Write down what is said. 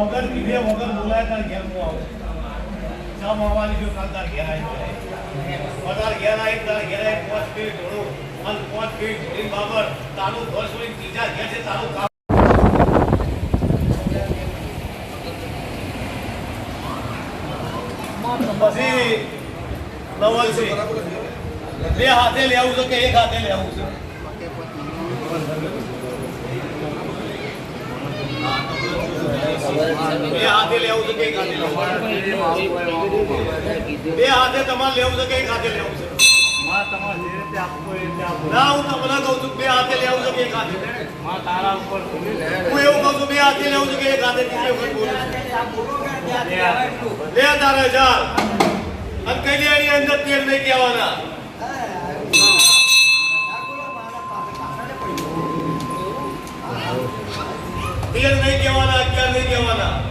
વગર કીધે વગર બોલાય તાર ઘેર હું આવું. ચા માવાની જો કાલ તાર ઘેર આવી પધાર ઘેર આવી તાર ઘેર આવી પાંચ ફીટ ઢોળું. અને પાંચ ફીટ ઢોળી બાબર. તારું ઘર છોડી બીજા ઘેર છે, તારું કામ. પછી નવલસિંહ બે હાથે લેવું છે કે એક હાથે લેવું છે? બે હાથે લેવું છે કે હાથે કે નહીં કહેવાના. Hallelujah, Wana.